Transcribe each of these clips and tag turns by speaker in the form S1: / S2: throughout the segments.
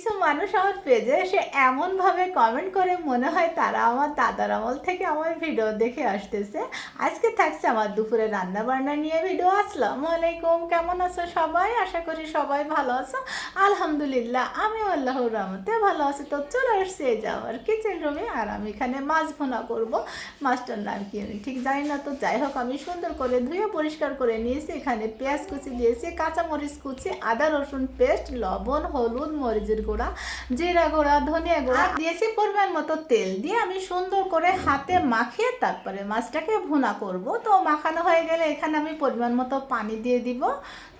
S1: কিছু মানুষ আমার পেজে এসে এমনভাবে কমেন্ট করে মনে হয় তারা আমার দাদার আমল থেকে আমার ভিডিও দেখে আসতেছে। আজকে থাকছে আমার দুপুরে রান্না বান্না নিয়ে ভিডিও আসসালামু আলাইকুম, কেমন আছো সবাই? আশা করি সবাই ভালো আছো। আলহামদুলিল্লাহ আমি আল্লাহর রহমতে ভালো আছি। তো চলে এসছি এই যাওয়ার কিচেন রুমে আর আমি এখানে মাছ ভুনা করব। মাছটার নাম কি আমি ঠিক জানি না, তো যাই হোক, আমি সুন্দর করে ধুয়ে পরিষ্কার করে নিয়েছি। এখানে পেঁয়াজ কুচি দিয়েছি, কাঁচামরিচ কুচি, আদা রসুন পেস্ট লবণ, হলুদ, মরিচের গুঁড়া জিরা গুঁড়া ধনিয়া গুঁড়া দিয়েছি পরিমাণ মতো তেল দিয়ে আমি সুন্দর করে হাতে মাখিয়ে তারপরে মাছটাকে ভুনা করব। তো মাখানো হয়ে গেলে এখানে আমি পরিমাণ মতো পানি দিয়ে দিব।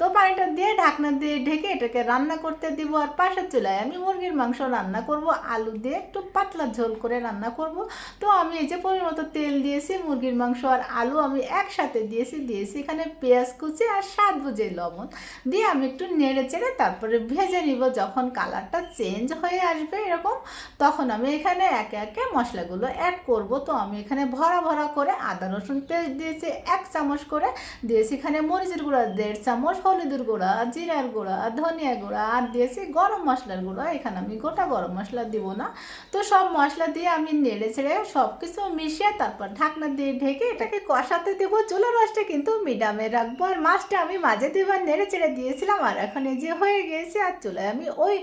S1: তো পানিটা দিয়ে ঢাকনা দিয়ে ঢেকে এটাকে রান্না করতে দিব। আর পাশের চুলায় আমি মুরগির মাংস রান্না করব। আলু দিয়ে একটু পাতলা ঝোল করে রান্না করব। তো আমি এই যে পরিমাণ মতো তেল দিয়েছি মুরগির মাংস আর আলু আমি একসাথে দিয়েছি দিয়েছি এখানে পেঁয়াজ কুচি আর স্বাদ বুঝে লবণ। দিয়ে আমি একটু নেড়ে চেড়ে তারপরে ভেজে নিব। যখন কালারটা চেঞ্জ হয়ে আসবে এরকম, তখন আমি এখানে একে একে মশলাগুলো অ্যাড করব। তো আমি এখানে ভরা ভরা করে আদা, রসুন পেস্ট দিয়েছি, এক চামচ করে দিয়েছি এখানে মরিচের গুঁড়া, দেড় চামচ হলুদের গুঁড়া, জিরার গুঁড়া, ধনিয়া গুঁড়া, আর দিয়েছি গরম মশলার গুঁড়া। এখানে আমি গোটা গরম মশলা দিব না। তো সব মশলা দিয়ে আমি নেড়ে ছেড়ে সব কিছু মিশিয়ে তারপর ঢাকনা দিয়ে ঢেকে এটাকে কষাতে দেবো। চুলোর রসটা কিন্তু মিডিয়ামে রাখব। আর মাছটা আমি মাঝে দুবার নেড়ে ছেড়ে দিয়েছিলাম। আর এখন এই যে হয়ে গিয়েছে আর চুলায় আমি ওই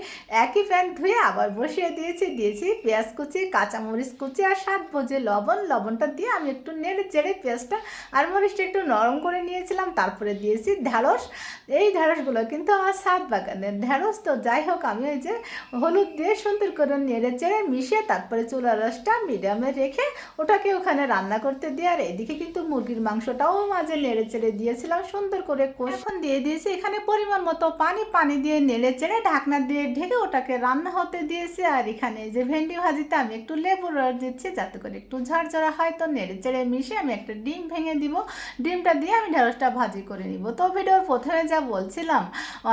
S1: একই প্যান ধুয়ে আবার বসিয়ে দিয়েছি দিয়েছি পেঁয়াজ কুচি, কাঁচামরিচ কুচি আর স্বাদ বোঝে লবণ। লবণটা দিয়ে আমি একটু নেড়ে চেড়ে পেঁয়াজটা আর মরিচটা একটু নরম করে নিয়েছিলাম, তারপরে দিয়েছি ঢ্যাঁড়স এই ঢ্যাঁড়সগুলো কিন্তু আমার স্বাদ বাগানের। ঢ্যাঁড়স তো যাই হোক, আমি ওই যে হলুদ দিয়ে সুন্দর করে নেড়ে চেড়ে মিশিয়ে তারপরে চুলা রসটা মিডিয়ামে রেখে ওটাকে ওখানে রান্না করতে দিয়ে আর এদিকে কিন্তু মুরগির মাংসটাও মাঝে নেড়ে চেড়ে দিয়েছিলাম সুন্দর করে কষণ দিয়ে দিয়েছি এখানে পরিমাণ মতো পানি পানি দিয়ে নেড়ে চেড়ে ঢাকনা দিয়ে ঢেকে ওটাকে রান্না হতে দিয়েছি আর এখানে যে ভেন্ডি ভাজিতে আমি একটু লেবুর রস দিচ্ছি, যাতে করে একটু ঝরঝরা হয় তো নেড়ে চেড়ে মিশে আমি একটা ডিম ভেঙে দিব। ডিমটা দিয়ে আমি ঢেঁড়সটা ভাজি করে নিব। তো ভিডিওর প্রথমে যা বলছিলাম,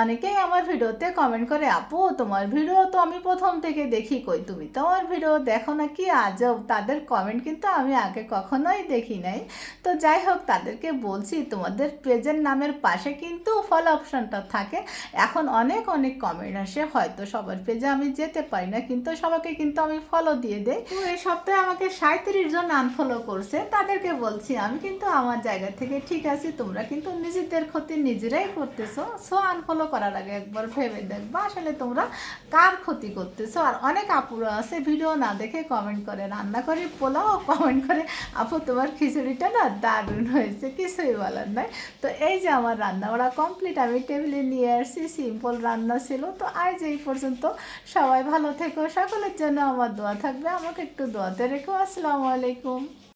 S1: অনেকেই আমার ভিডিওতে কমেন্ট করে, আপু, তোমার ভিডিও তো আমি প্রথম থেকে দেখি, কই তুমি? তোমার ভিডিও দেখো না কি আজব তাদের কমেন্ট কিন্তু আমি আগে কখনোই দেখি নাই। তো যাই হোক, তাদেরকে বলছি, তোমাদের পেজের নামের পাশে কিন্তু ফলো অপশনটা থাকে। এখন অনেক অনেক কমেন্ট আসে, হয়তো সবার পেজে আমি যেতে পারি না, কিন্তু সবাইকে কিন্তু আমি ফলো দিয়ে দেই। এই সপ্তাহে আমাকে সাঁত্রিশ জন আনফলো করছে, তাদেরকে বলছি, আমি কিন্তু আমার জায়গা থেকে ঠিক আছি, তোমরা কিন্তু নিজেদের ক্ষতি নিজেরাই করতেছো। সো আনফলো করার আগে একবার ভেবে দেখবা, আসলে তোমরা কার ক্ষতি করতেছো? আর অনেক আপুরা আছে ভিডিও না দেখে কমেন্ট করে, রান্না করে পোলাও? কমেন্ট করে, আপু, তোমার খিচুড়িটা না দারুণ হয়েছে, কিছুই বলার নাই। তো এই যে আমার রান্না ওরা কমপ্লিট আমি টেবিলে নিয়ে আসছি সিম্পল রান্না ছিল। তো আজ এই পর্যন্ত। সবাই ভালো থেকো, সকলের জন্য আমার দোয়া থাকবে। আমাকে একটু দোয়াতে রেখো। আসসালামু আলাইকুম।